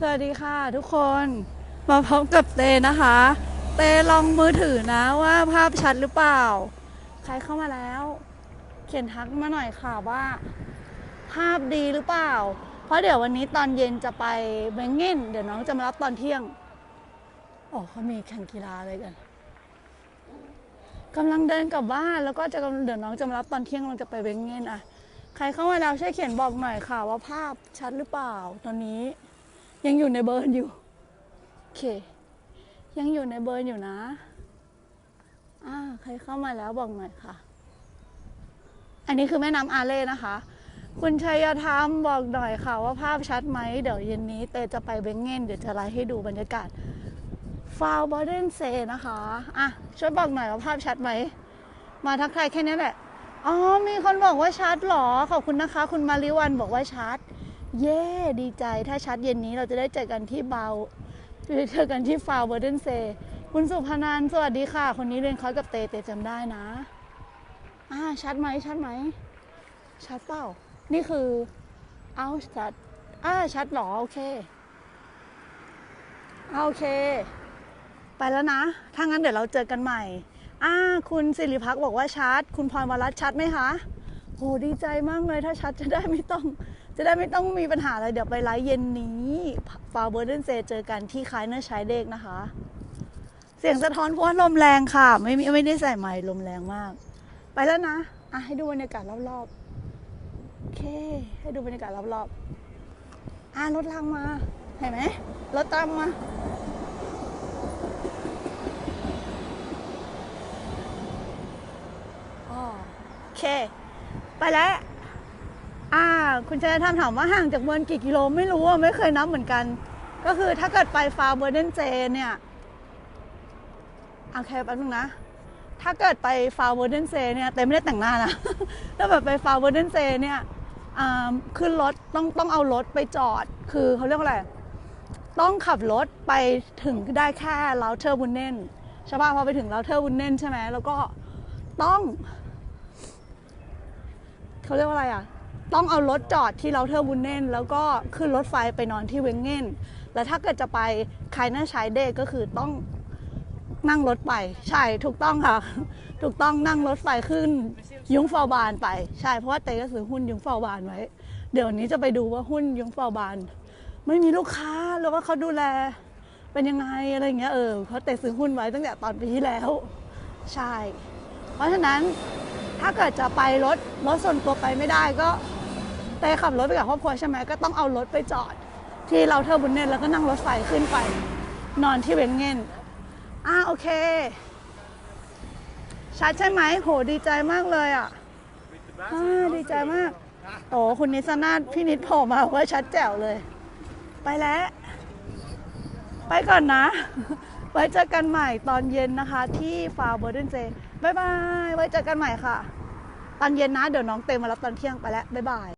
สวัสดีค่ะทุกคนมาพบกับเตนะคะ เตลองมือถือนะว่าภาพชัดหรือเปล่า ใครเข้ามาแล้ว เขียนทักมาหน่อยค่ะว่า ภาพดีหรือเปล่า เพราะเดี๋ยววันนี้ตอนเย็นจะไปเบงเง่นเดี๋ยวน้องจะมารับตอนเที่ยงอ๋อเขามีแข่งกีฬาอะไรกันกำลังเดินกลับบ้านแล้วก็จะเดี๋ยวน้องจะมารับตอนเที่ยงเราจะไปเบงเง่นอะใครเข้ามาแล้วช่วยเขียนบอกหน่อยค่ะ ว่าภาพชัดหรือเปล่าตอนนี้ ยังอยู่ในเบิร์นอยู่ โอเค ยังอยู่ในเบิร์นอยู่นะอ่าใครเข้ามาแล้วบอกหน่อยค่ะ อันนี้คือแม่น้ำอาเล่นะคะ คุณชัยธรรมบอกหน่อยค่ะ ว่าภาพชัดไหม เดี๋ยวเย็นนี้เตจะไปเบงเง่นเดี๋ยวจะไลฟ์ให้ดูบรรยากาศฟาวบอเดนเซนะคะ อะ ช่วยบอกหน่อยว่าภาพชัดไหม มาทักทายแค่นี้แหละ อ๋อ มีคนบอกว่าชัดหรอ ขอบคุณนะคะ คุณมาริวันบอกว่าชัด เย้ ดีใจถ้าชัดเย็นนี้เราจะได้เจอกันที่เบาเจอกันที่ฟาวเบอร์เดนเซคุณสุพนันสวัสดีค่ะ คนนี้เรียนคอร์สกับเตเตจำได้นะ อ่า ชัดไหมชัดไหม ชัดเปล่า นี่คือ เอาชัด อ่า ชัดหรอ โอเค โอเค ไปแล้วนะ ถ้างั้นเดี๋ยวเราเจอกันใหม่ อ่า คุณสิริพักษ์บอกว่าชัด คุณพรวรัตน์ชัดไหมคะ โห ดีใจมากเลย ถ้าชัดจะได้ไม่ต้อง จะได้ไม่ต้องมีปัญหาอะไรเดี๋ยวไปไลฟ์เย็นนี้ฟาวเบอร์เดนเซเจอกันที่คลายเนอร์ชายเด็กนะคะ เสียงสะท้อนเพราะว่าลมแรงค่ะ ไม่ไม่ได้ใส่ไมค์ลมแรงมาก ไปแล้วนะอะให้ดูบรรยากาศรอบๆโอเค ให้ดูบรรยากาศรอบๆอะรถทางมาเห็นไหมรถตามมาโอเค ไปแล้ว คุณชายธรรมถามว่าห่างจากเมืองกี่กิโลไม่รู้ไม่เคยนับเหมือนกัน ก็คือถ้าเกิดไปฟาเบอร์เดนเจเนี่ยโอเคแป๊บนึงนะ ถ้าเกิดไปฟาเบอร์เดนเซเนี่ยเต็มไม่ได้แต่งหน้านะ ถ้าแบบไปฟาเบอร์เดนเซเนี่ยขึ้นรถต้องต้องเอารถไปจอด คือเขาเรียกว่าอะไรต้องขับรถไปถึงได้แค่ลาวเทอร์บุนเน่นใช่ป่ะพอไปถึงลาวเทอร์บุนเน่นใช่ไหมแล้วก็ต้อง เขาเรียกว่าอะไรอะ ต้องเอารถจอดที่เราเทอร์บุนเนนแล้วก็ขึ้นรถไฟไปนอนที่เวงเง่นแล้วถ้าเกิดจะไปคายนาชายเดก็คือต้องนั่งรถไป ใช่ถูกต้องค่ะ ถูกต้องนั่งรถไฟขึ้น ยุ้งฟาบานไป ใช่เพราะว่าเตก็ซื้อหุ้นยุ้งฟาบานไว้ เดี๋ยวนี้จะไปดูว่าหุ้นยุ้งฟาบาน ไม่มีลูกค้าแล้วว่าเขาดูแล เป็นยังไงอะไรเงี้ยเออเพราะเตซื้อหุ้นไว้ตั้งแต่ตอนปีที่แล้ว ใช่ เพราะฉะนั้นถ้าเกิดจะไปรถรถส่วนตัวไปไม่ได้ก็ เต้ขับรถไปกับครอบครัวใช่ไหมก็ต้องเอารถไปจอด ที่เราเทอร์บุนเนตแล้วก็นั่งรถไฟขึ้นไป นอนที่เวงเง่นอ่าโอเคชัดใช่ไหมโหดีใจมากเลยอะอ่าดีใจมากโอ้คุณนิสนาถพี่นิดโผล่มาว่าชัดแจ๋วเลย ไปแล้ว ไปก่อนนะ ไว้เจอกันใหม่ตอนเย็นนะคะ ที่ฟาร์เบอร์เดนเจบายบาย ไว้เจอกันใหม่ค่ะ ตอนเย็นนะ เดี๋ยวน้องเต็มมารับตอนเที่ยงไปแล้ว บ๊ายบาย